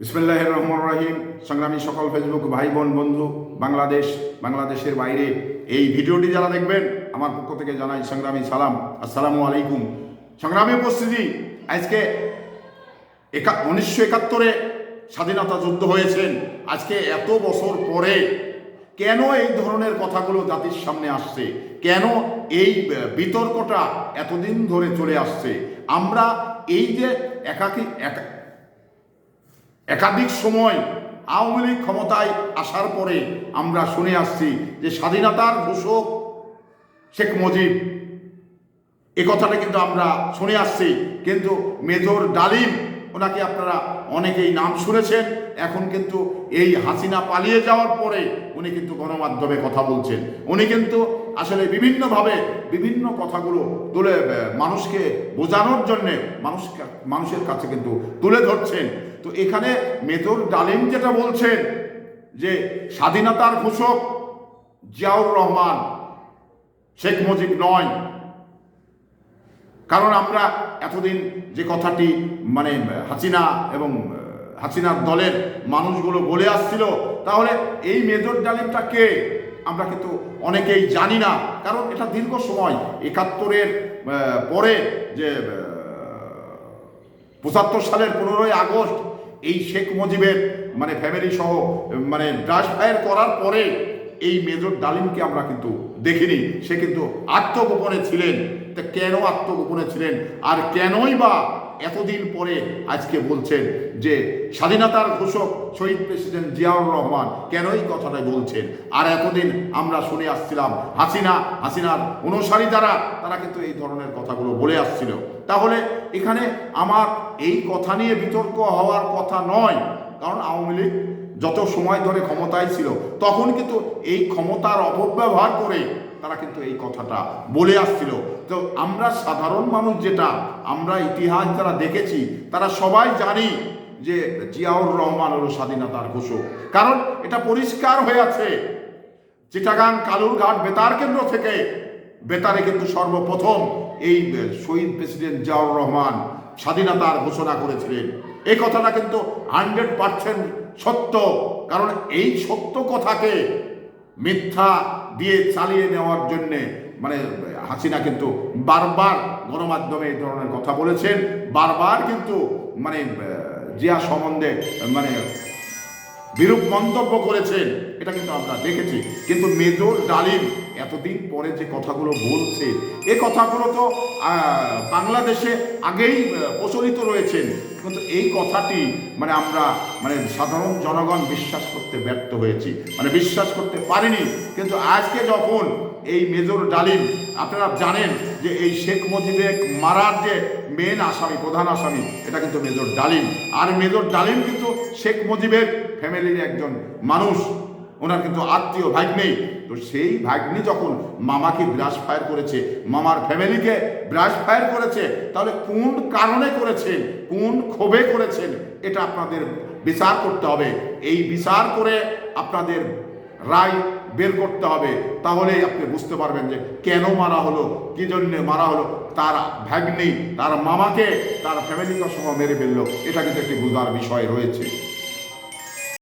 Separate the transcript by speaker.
Speaker 1: বিসমুল্লাহ রহমান রাহিম। সংগ্রামী সকল ফেসবুক ভাই বোন বন্ধু, বাংলাদেশ, বাংলাদেশের বাইরে, এই ভিডিওটি যারা দেখবেন, আমার পক্ষ থেকে জানাই সংগ্রামী সালাম। আসসালামু আলাইকুম। সংগ্রামী উপস্থিতি, আজকে একা উনিশশো একাত্তরে স্বাধীনতা যুদ্ধ হয়েছেন আজকে এত বছর পরে কেন এই ধরনের কথাগুলো জাতির সামনে আসছে? কেন এই বিতর্কটা এতদিন ধরে চলে আসছে? আমরা এই যে একাকি একা একাধিক সময় আওয়ামী লীগ ক্ষমতায় আসার পরে আমরা শুনে আসছি যে স্বাধীনতার ঘোষক শেখ মুজিব। এ কথাটা কিন্তু আমরা শুনে আসছি। কিন্তু মেজর ডালিম, ওনাকে আপনারা অনেকেই নাম শুনেছেন। এখন কিন্তু এই হাসিনা পালিয়ে যাওয়ার পরে উনি কিন্তু গণমাধ্যমে কথা বলছেন। উনি কিন্তু আসলে বিভিন্নভাবে বিভিন্ন কথাগুলো তুলে মানুষকে বোঝানোর জন্যে মানুষ মানুষের কাছে কিন্তু তুলে ধরছেন। তো এখানে মেজর ডালিম যেটা বলছেন যে, স্বাধীনতার ঘোষক জিয়াউর রহমান, শেখ মুজিব নয়। কারণ আমরা এতদিন যে কথাটি মানে হাসিনা এবং হাসিনার দলের মানুষগুলো বলে আসছিল। তাহলে এই মেজর ডালিমটা কে? আমরা কিন্তু অনেকেই জানি না। কারণ এটা দীর্ঘ সময়, একাত্তরের পরে যে পঁচাত্তর সালের পনেরোই আগস্ট এই শেখ মুজিবের মানে ফ্যামিলি সহ মানে ড্রাস ফায়ার করার পরে এই মেজর ডালিমকে আমরা কিন্তু দেখিনি। সে কিন্তু আত্মগোপনে ছিলেন। তা কেন আত্মগোপনে ছিলেন? আর কেনই বা এতদিন পরে আজকে বলছেন যে স্বাধীনতার ঘোষক শহীদ প্রেসিডেন্ট জিয়াউর রহমান কেনই কথাটা বলছেন? আর এতদিন আমরা শুনে আসছিলাম হাসিনা, হাসিনার অনুসারী যারা, তারা কিন্তু এই ধরনের কথাগুলো বলে আসছিল। তাহলে এখানে আমার এই কথা নিয়ে বিতর্ক হওয়ার কথা নয়, কারণ আওয়ামী লীগ যত সময় ধরে ক্ষমতায় ছিল, তখন কিন্তু এই ক্ষমতার অপব্যবহার করে তারা কিন্তু এই কথাটা বলে আসছিল। তো আমরা সাধারণ মানুষ যেটা, আমরা ইতিহাস যারা দেখেছি, তারা সবাই জানি যে জিয়াউর রহমান হলো স্বাধীনতার ঘোষক। কারণ এটা পরিষ্কার হয়ে আছে। চিটাগাং কালুরঘাট বেতার কেন্দ্র থেকে বেতারে কিন্তু সর্বপ্রথম এই শহীদ প্রেসিডেন্ট জিয়াউর রহমান স্বাধীনতার ঘোষণা করেছিলেন। এই কথাটা কিন্তু হান্ড্রেড পার্সেন্ট সত্য। কারণ এই সত্য কথাকে মিথ্যা দিয়ে চালিয়ে নেওয়ার জন্যে মানে হাসিনা কিন্তু বারবার গণমাধ্যমে এই ধরনের কথা বলেছেন, বারবার কিন্তু মানে জিয়া সম্বন্ধে মানে বিরূপ মন্তব্য করেছেন, এটা কিন্তু আমরা দেখেছি। কিন্তু মেজর ডালিম এতদিন পরে যে কথাগুলো বলছে, এ কথাগুলো তো বাংলাদেশে আগেই প্রচলিত রয়েছেন কিন্তু এই কথাটি মানে আমরা মানে সাধারণ জনগণ বিশ্বাস করতে ব্যর্থ হয়েছি। মানে বিশ্বাস করতে পারিনি। কিন্তু আজকে যখন এই মেজর ডালিম, আপনারা জানেন যে এই শেখ মুজিবের মারার যে মেন আসামি, প্রধান আসামি, এটা কিন্তু মেজর ডালিম। আর মেজর ডালিম কিন্তু শেখ মুজিবের ফ্যামিলির একজন মানুষ। ওনার কিন্তু আত্মীয় ভাগ্নেই তো সেই ভাগ্নি যখন মামাকে ব্রাশ ফায়ার করেছে, মামার ফ্যামিলিকে ব্রাশ ফায়ার করেছে, তাহলে কোন কারণে করেছেন, কোন ক্ষোভে করেছেন, এটা আপনাদের বিচার করতে হবে। এই বিচার করে আপনাদের রায় বের করতে হবে। তাহলেই আপনি বুঝতে পারবেন যে কেন মারা হলো, কি জন্যে মারা হলো। তার ভাগ্নি, তার মামাকে, তার ফ্যামিলিকে সহ মেরে ফেলল। এটা কিন্তু একটি বোঝার বিষয় রয়েছে।